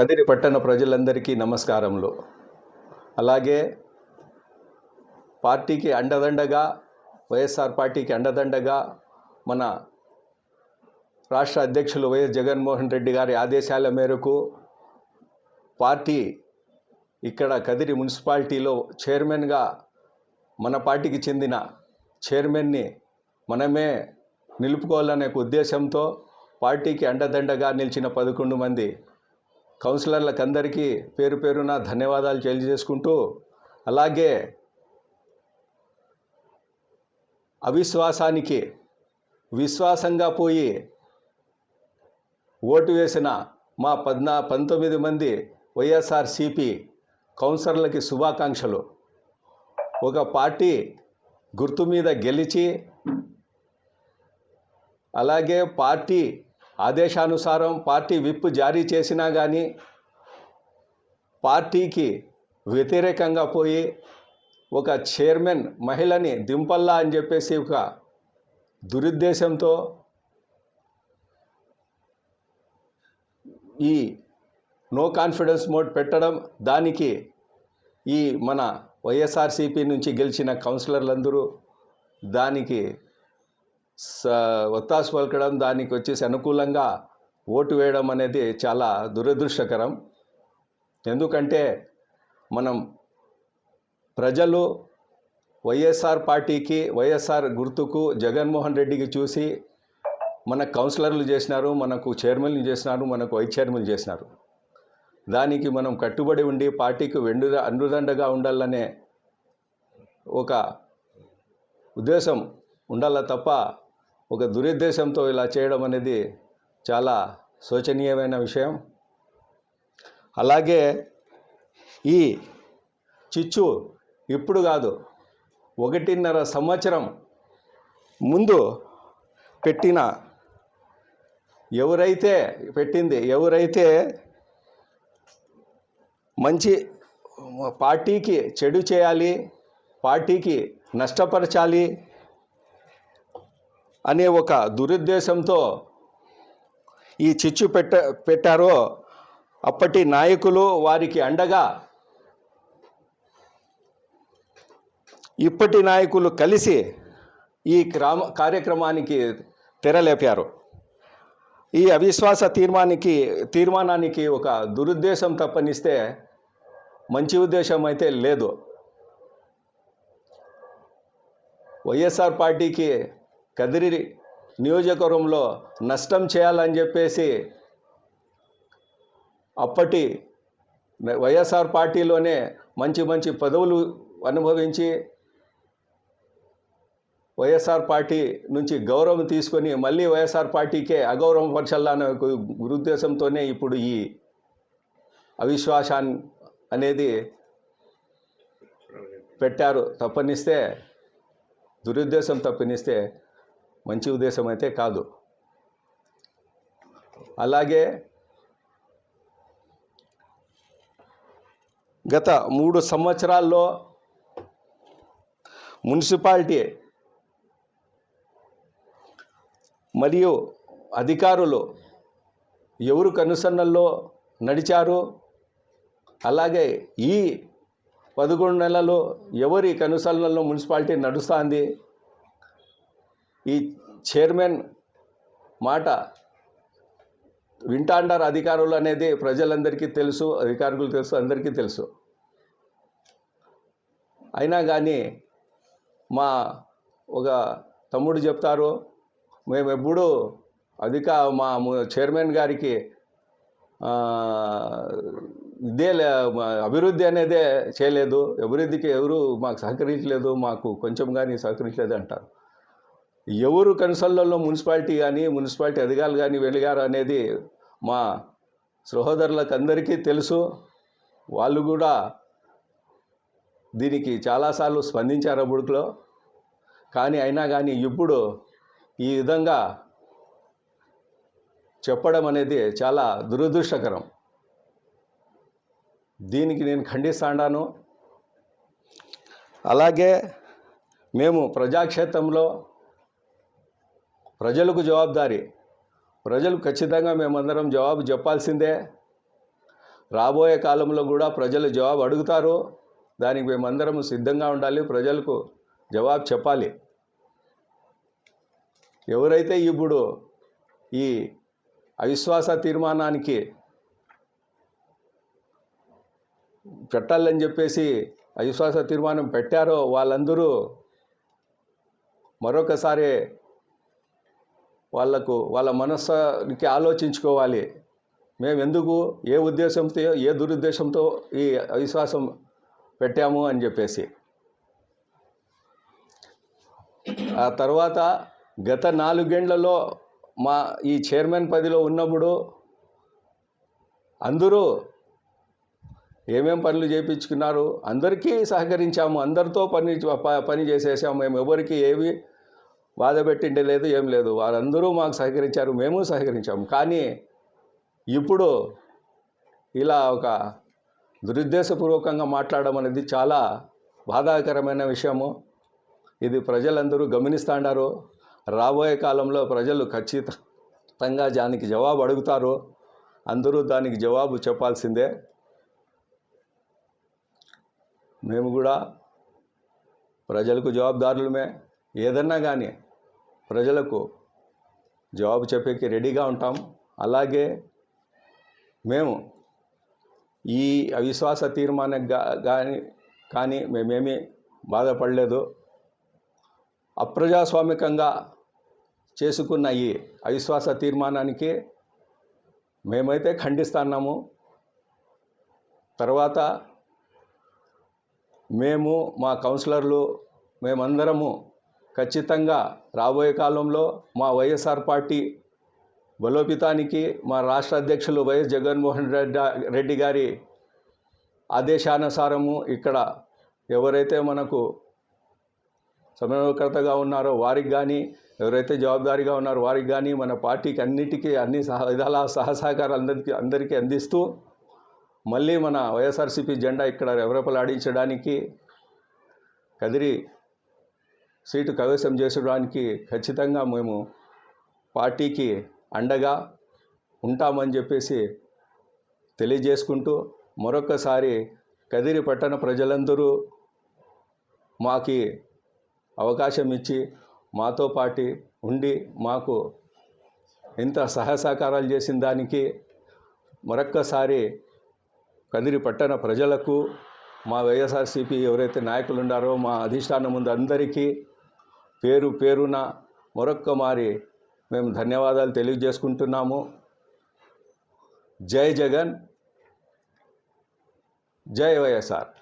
కదిరి పట్టణ ప్రజలందరికీ నమస్కారములు. అలాగే పార్టీకి అండదండగా వైఎస్ఆర్ పార్టీకి అండదండగా మన రాష్ట్ర అధ్యక్షులు వైఎస్ జగన్మోహన్ రెడ్డి గారి ఆదేశాల మేరకు పార్టీ ఇక్కడ కదిరి మున్సిపాలిటీలో చైర్మన్గా మన పార్టీకి చెందిన చైర్మన్ని మనమే నిలుపుకోవాలనే ఒక ఉద్దేశంతో పార్టీకి అండదండగా నిలిచిన పదకొండు మంది కౌన్సిలర్లకు అందరికీ పేరు పేరున ధన్యవాదాలు తెలియజేసుకుంటూ అలాగే అవిశ్వాసానికి విశ్వాసంగా పోయి ఓటు వేసిన మా పద్నా పంతొమ్మిది మంది వైఎస్ఆర్సిపి కౌన్సిలర్లకి శుభాకాంక్షలు. ఒక పార్టీ గుర్తు మీద గెలిచి అలాగే పార్టీ ఆదేశానుసారం పార్టీ విప్ జారీ చేసినా కానీ పార్టీకి వ్యతిరేకంగా పోయి ఒక చైర్మన్ మహిళని దింపల్లా అని చెప్పేసి ఒక దురుద్దేశంతో ఈ నో కాన్ఫిడెన్స్ మోడ్ పెట్టడం దానికి ఈ మన వైఎస్ఆర్సీపీ నుంచి గెలిచిన కౌన్సిలర్లందరూ దానికి ఒత్తాసు పలకడం దానికి వచ్చేసి అనుకూలంగా ఓటు వేయడం అనేది చాలా దురదృష్టకరం. ఎందుకంటే మనం ప్రజలు వైఎస్ఆర్ పార్టీకి వైఎస్ఆర్ గుర్తుకు జగన్మోహన్ రెడ్డికి చూసి మన కౌన్సిలర్లు చేసినారు మనకు చైర్మన్లు చేసినారు మనకు వైస్ చైర్మన్లు చేసినారు. దానికి మనం కట్టుబడి ఉండి పార్టీకి వెండు అండుదండగా ఉండాలనే ఒక ఉద్దేశం ఉండాల తప్ప ఒక దురుద్దేశంతో ఇలా చేయడం అనేది చాలా శోచనీయమైన విషయం. అలాగే ఈ చిచ్చు ఇప్పుడు కాదు ఒకటిన్నర సంవత్సరం ముందు పెట్టిన ఎవరైతే పెట్టింది ఎవరైతే మంచి పార్టీకి చెడు చేయాలి పార్టీకి నష్టపరచాలి అనే ఒక దురుద్దేశంతో ఈ చిచ్చు పెట్ట పెట్టారో అప్పటి నాయకులు వారికి అండగా ఇప్పటి నాయకులు కలిసి ఈ గ్రామ కార్యక్రమానికి తెరలేపారు. ఈ అవిశ్వాస తీర్మానికి తీర్మానానికి ఒక దురుద్దేశం తప్పనిస్తే మంచి ఉద్దేశం అయితే లేదు. వైఎస్ఆర్ పార్టీకి కదిరి నియోజకవర్గంలో నష్టం చేయాలని చెప్పేసి అప్పటి వైఎస్ఆర్ పార్టీలోనే మంచి మంచి పదవులు అనుభవించి వైఎస్ఆర్ పార్టీ నుంచి గౌరవం తీసుకొని మళ్ళీ వైఎస్ఆర్ పార్టీకే అగౌరవం పరచాలన్న గురుద్దేశంతోనే ఇప్పుడు ఈ అవిశ్వాసాన్ని అనేది పెట్టారు. తప్పనిస్తే దురుద్దేశం తప్పనిస్తే మంచి ఉద్దేశం అయితే కాదు. అలాగే గత మూడు సంవత్సరాల్లో మున్సిపాలిటీ మరియు అధికారులు ఎవరు కనుసన్నల్లో నడిచారు అలాగే ఈ పదకొండు నెలలు ఎవరి కనుసన్నల్లో మున్సిపాలిటీ నడుస్తుంది ఈ చైర్మన్ మాట వింటాండారు అధికారులు అనేది ప్రజలందరికీ తెలుసు అధికారులు తెలుసు అందరికీ తెలుసు. అయినా కానీ మా ఒక తమ్ముడు చెప్తారు మేము ఎప్పుడూ అధిక మా చైర్మన్ గారికి ఇదే లే- అభివృద్ధి అనేదే చేయలేదు. అభివృద్ధికి ఎవరు మాకు సహకరించలేదు మాకు కొంచెం కానీ సహకరించలేదు అంటారు. ఎవరు కన్సల్లలో మున్సిపాలిటీ కానీ మున్సిపాలిటీ అధికారులు కానీ వెళ్ళగారు అనేది మా సహోదరులకు అందరికీ తెలుసు. వాళ్ళు కూడా దీనికి చాలాసార్లు స్పందించారు అప్పుడులో కానీ అయినా కానీ ఇప్పుడు ఈ విధంగా చెప్పడం అనేది చాలా దురదృష్టకరం. దీనికి నేను ఖండిస్తాను అలాగే మేము ప్రజాక్షేత్రంలో ప్రజలకు జవాబుదారీ. ప్రజలు ఖచ్చితంగా మేమందరం జవాబు చెప్పాల్సిందే. రాబోయే కాలంలో కూడా ప్రజలు జవాబు అడుగుతారు. దానికి మేమందరం సిద్ధంగా ఉండాలి. ప్రజలకు జవాబు చెప్పాలి. ఎవరైతే ఇప్పుడు ఈ అవిశ్వాస తీర్మానానికి పెట్టాలని చెప్పేసి అవిశ్వాస తీర్మానం పెట్టారో వాళ్ళందరూ మరొకసారి వాళ్ళకు వాళ్ళ మనస్సుకి ఆలోచించుకోవాలి. మేము ఎందుకు ఏ ఉద్దేశంతో ఏ దురుద్దేశంతో ఈ అవిశ్వాసం పెట్టాము అని చెప్పేసి. ఆ తర్వాత గత నాలుగేండ్లలో మా ఈ చైర్మన్ పదిలో ఉన్నప్పుడు అందరూ ఏమేం పనులు చేయించుకున్నారు అందరికీ సహకరించాము. అందరితో పని ప- పని చేసేసాము. మేము ఎవరికి ఏవి బాధ పెట్టిండే లేదు ఏం లేదు. వారందరూ మాకు సహకరించారు మేము సహకరించాము. కానీ ఇప్పుడు ఇలా ఒక దురుద్దేశపూర్వకంగా మాట్లాడడం అనేది చాలా బాధాకరమైన విషయము. ఇది ప్రజలందరూ గమనిస్తాండారు. రాబోయే కాలంలో ప్రజలు ఖచ్చితంగా దానికి జవాబు అడుగుతారు. అందరూ దానికి జవాబు చెప్పాల్సిందే. మేము కూడా ప్రజలకు జవాబుదారులమే. ఏదన్నా కానీ ప్రజలకు జవాబు చెప్పేకి రెడీగా ఉంటాం. అలాగే మేము ఈ అవిశ్వాస తీర్మానం కానీ కానీ మేమేమీ బాధపడలేదు. అప్రజాస్వామికంగా చేసుకున్న ఈ అవిశ్వాస తీర్మానానికి మేమైతే ఖండిస్తున్నాము. తర్వాత మేము మా కౌన్సిలర్లు మేమందరము ఖచ్చితంగా రాబోయే కాలంలో మా వైఎస్ఆర్ పార్టీ బలోపేతానికి మా రాష్ట్ర అధ్యక్షులు వైఎస్ జగన్మోహన్ రెడ్డి రెడ్డి గారి ఆదేశానుసారము ఇక్కడ ఎవరైతే మనకు సమన్వయకర్తగా ఉన్నారో వారికి కానీ ఎవరైతే జవాబుదారీగా ఉన్నారో వారికి కానీ మన పార్టీకి అన్నిటికీ అన్ని సహ విధాల సహసహకారాలు అందరికీ అందరికీ అందిస్తూ మళ్ళీ మన వైఎస్ఆర్సీపీ జెండా ఇక్కడ రెవరెపలాడించడానికి కదిరి సీటు కైవసం చేసుకోవడానికి ఖచ్చితంగా మేము పార్టీకి అండగా ఉంటామని చెప్పేసి తెలియజేసుకుంటూ మరొకసారి కదిరి పట్టణ ప్రజలందరూ మాకి అవకాశం ఇచ్చి మాతో పాటి ఉండి మాకు ఇంత సహసహకారాలు చేసిన దానికి మరొక్కసారి కదిరి పట్టణ ప్రజలకు మా వైఎస్ఆర్సీపీ ఎవరైతే నాయకులు ఉన్నారో మా అధిష్టానం ముందు అందరికీ పేరు పేరున మరొక్క మారి మేము ధన్యవాదాలు తెలియజేసుకుంటున్నాము. జై జగన్. జై వైఎస్ఆర్.